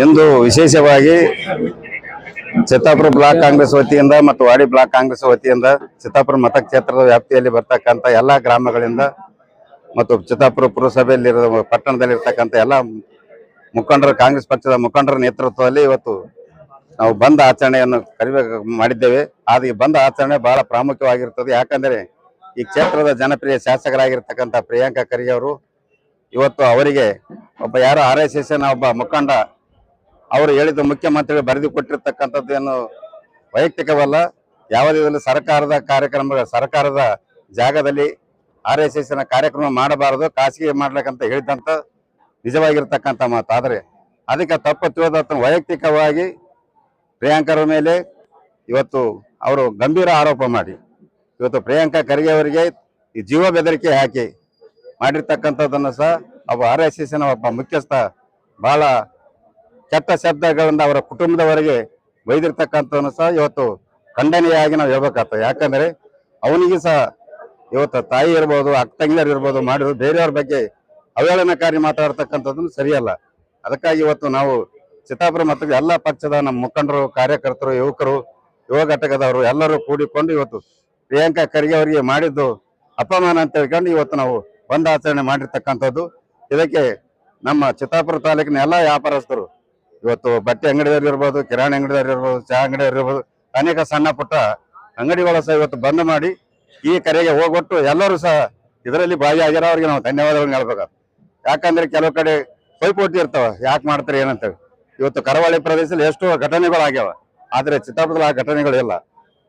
ಇಂದು ವಿಶೇಷವಾಗಿ ಚಿತ್ತಾಪುರ ಬ್ಲಾಕ್ ಕಾಂಗ್ರೆಸ್ ವತಿಯಿಂದ ಮತ್ತು ವಾಡಿ ಬ್ಲಾಕ್ ಕಾಂಗ್ರೆಸ್ ವತಿಯಿಂದ ಚಿತ್ತಾಪುರ ಮತಕ್ಷೇತ್ರದ ವ್ಯಾಪ್ತಿಯಲ್ಲಿ ಬರ್ತಕ್ಕಂಥ ಎಲ್ಲ ಗ್ರಾಮಗಳಿಂದ ಮತ್ತು ಚಿತ್ತಾಪುರ ಪುರಸಭೆಯಲ್ಲಿ ಪಟ್ಟಣದಲ್ಲಿ ಇರ್ತಕ್ಕಂಥ ಎಲ್ಲ ಮುಖಂಡರು, ಕಾಂಗ್ರೆಸ್ ಪಕ್ಷದ ಮುಖಂಡರ ನೇತೃತ್ವದಲ್ಲಿ ಇವತ್ತು ನಾವು ಬಂದ್ ಆಚರಣೆಯನ್ನು ಕರಿಬೇಕು ಮಾಡಿದ್ದೇವೆ. ಆದ ಈ ಬಂದ್ ಆಚರಣೆ ಬಹಳ ಪ್ರಾಮುಖ್ಯವಾಗಿರ್ತದೆ. ಯಾಕಂದ್ರೆ ಈ ಕ್ಷೇತ್ರದ ಜನಪ್ರಿಯ ಶಾಸಕರಾಗಿರ್ತಕ್ಕಂಥ ಪ್ರಿಯಾಂಕಾ ಖರ್ಗೆ ಅವರು ಇವತ್ತು ಅವರಿಗೆ ಒಬ್ಬ ಯಾರೋ ಆರ್ ಎಸ್ ಒಬ್ಬ ಮುಖಂಡ ಅವರು ಹೇಳಿದ ಮುಖ್ಯಮಂತ್ರಿಗಳು ಬರೆದು ಕೊಟ್ಟಿರ್ತಕ್ಕಂಥದ್ದು ಏನು ವೈಯಕ್ತಿಕವಲ್ಲ, ಯಾವುದೇ ಸರ್ಕಾರದ ಕಾರ್ಯಕ್ರಮ ಸರ್ಕಾರದ ಜಾಗದಲ್ಲಿ ಆರ್ ಎಸ್ ಎಸ್ನ ಕಾರ್ಯಕ್ರಮ ಮಾಡಬಾರದು, ಖಾಸಗಿ ಮಾಡ್ಲಿಕ್ಕಂತ ಹೇಳಿದಂತ ನಿಜವಾಗಿರ್ತಕ್ಕಂಥ ಮಾತು. ಆದರೆ ಅದಕ್ಕೆ ತಪ್ಪು ತಿಳಿದ ವೈಯಕ್ತಿಕವಾಗಿ ಪ್ರಿಯಾಂಕರ ಮೇಲೆ ಇವತ್ತು ಅವರು ಗಂಭೀರ ಆರೋಪ ಮಾಡಿ. ಇವತ್ತು ಪ್ರಿಯಾಂಕಾ ಖರ್ಗೆ ಅವರಿಗೆ ಈ ಜೀವ ಬೆದರಿಕೆ ಹಾಕಿ ಮಾಡಿರ್ತಕ್ಕಂಥದ್ದನ್ನು ಸಹ ಒಬ್ಬ ಆರ್ ಎಸ್ ಎಸ್ನ ಒಬ್ಬ ಮುಖ್ಯಸ್ಥ ಬಹಳ ಕೆಟ್ಟ ಶಬ್ದಗಳಿಂದ ಅವರ ಕುಟುಂಬದವರೆಗೆ ಬೈದಿರ್ತಕ್ಕಂಥವನ್ನು ಸಹ ಇವತ್ತು ಖಂಡನೀಯಾಗಿ ನಾವು ಹೇಳ್ಬೇಕಾಗ್ತದೆ. ಯಾಕಂದ್ರೆ ಅವನಿಗೆ ಸಹ ಇವತ್ತು ತಾಯಿ ಇರ್ಬೋದು, ಅಕ್ಕ ತಂಗಿಯರು ಇರ್ಬೋದು ಮಾಡಿದ್ರು ಬೇರೆಯವ್ರ ಬಗ್ಗೆ ಅವಹೇಳನಕಾರಿ ಮಾತಾಡ್ತಕ್ಕಂಥದ್ದು ಸರಿಯಲ್ಲ. ಅದಕ್ಕಾಗಿ ಇವತ್ತು ನಾವು ಚಿತ್ತಾಪುರ ಮತ್ತು ಎಲ್ಲ ಪಕ್ಷದ ನಮ್ಮ ಮುಖಂಡರು, ಕಾರ್ಯಕರ್ತರು, ಯುವಕರು, ಯುವ ಘಟಕದವರು ಎಲ್ಲರೂ ಕೂಡಿಕೊಂಡು ಇವತ್ತು ಪ್ರಿಯಾಂಕಾ ಖರ್ಗೆ ಅವರಿಗೆ ಮಾಡಿದ್ದು ಅಪಮಾನ ಅಂತ ಹೇಳ್ಕೊಂಡು ಇವತ್ತು ನಾವು ಬಂದ್ ಆಚರಣೆ ಮಾಡಿರ್ತಕ್ಕಂಥದ್ದು. ಇದಕ್ಕೆ ನಮ್ಮ ಚಿತ್ತಾಪುರ ತಾಲೂಕಿನ ಎಲ್ಲ ವ್ಯಾಪಾರಸ್ಥರು ಇವತ್ತು ಬಟ್ಟೆ ಅಂಗಡಿಯವರು ಇರ್ಬೋದು, ಕಿರಾಣಿ ಅಂಗಡಿಯವರು ಇರ್ಬೋದು, ಚಹಾ ಅಂಗಡಿಯವರು ಇರ್ಬೋದು, ಅನೇಕ ಸಣ್ಣ ಪುಟ್ಟ ಅಂಗಡಿಗಳು ಸಹ ಇವತ್ತು ಬಂದ್ ಮಾಡಿ ಈ ಕರೆಗೆ ಹೋಗೊಟ್ಟು ಎಲ್ಲರೂ ಸಹ ಇದರಲ್ಲಿ ಭಾಗಿಯಾಗಿರೋ ಅವ್ರಿಗೆ ನಾವು ಧನ್ಯವಾದಗಳನ್ನ ಹೇಳ್ಬೇಕು ಯಾಕಂದ್ರೆ ಕೆಲವು ಕಡೆ ಪೈಪೋಟಿ ಇರ್ತಾವ, ಯಾಕೆ ಮಾಡ್ತಾರೆ ಏನಂತೇಳಿ. ಇವತ್ತು ಕರಾವಳಿ ಪ್ರದೇಶದಲ್ಲಿ ಎಷ್ಟೋ ಘಟನೆಗಳಾಗ್ಯಾವ, ಆದರೆ ಚಿತ್ತಾಪುರದಲ್ಲಿ ಆ ಘಟನೆಗಳಿಲ್ಲ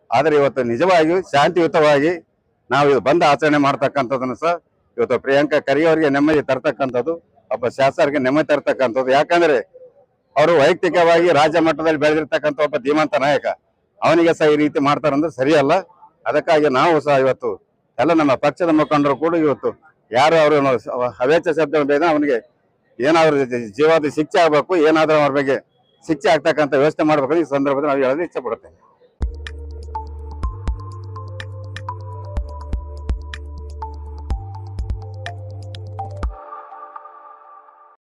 ಆದರೆ ಇವತ್ತು ನಿಜವಾಗಿಯೂ ಶಾಂತಿಯುತವಾಗಿ ನಾವು ಇದು ಬಂದ್ ಆಚರಣೆ ಮಾಡ್ತಕ್ಕಂಥದ್ದನ್ನು ಸಹ ಇವತ್ತು ಪ್ರಿಯಾಂಕಾ ಕರಿಯವರಿಗೆ ನೆಮ್ಮದಿ ತರ್ತಕ್ಕಂಥದ್ದು, ಒಬ್ಬ ಶಾಸಕರಿಗೆ ನೆಮ್ಮದಿ ತರ್ತಕ್ಕಂಥದ್ದು. ಯಾಕಂದ್ರೆ ಅವರು ವೈಯಕ್ತಿಕವಾಗಿ ರಾಜ್ಯ ಮಟ್ಟದಲ್ಲಿ ಬೆಳೆದಿರ್ತಕ್ಕಂಥ ಒಬ್ಬ ಧೀಮಂತ ನಾಯಕ, ಅವನಿಗೆ ಸಹ ಈ ರೀತಿ ಮಾಡ್ತಾರಂದ್ರೆ ಸರಿಯಲ್ಲ. ಅದಕ್ಕಾಗಿ ನಾವು ಸಹ ಇವತ್ತು ಎಲ್ಲ ನಮ್ಮ ಪಕ್ಷದ ಮುಖಂಡರು ಕೂಡ ಇವತ್ತು ಯಾರು ಅವರು ಹವೇಚ ಶಬ್ದ ಬೇಗ ಅವನಿಗೆ ಏನಾದ್ರು ಜೀವಾದ ಶಿಕ್ಷೆ ಆಗ್ಬೇಕು, ಏನಾದರೂ ಅವ್ರ ಬಗ್ಗೆ ಶಿಕ್ಷೆ ಆಗ್ತಕ್ಕಂಥ ವ್ಯವಸ್ಥೆ ಮಾಡ್ಬೇಕು ಈ ಸಂದರ್ಭದಲ್ಲಿ ನಾವು ಹೇಳೋದು ಇಚ್ಛೆ ಪಡುತ್ತೇನೆ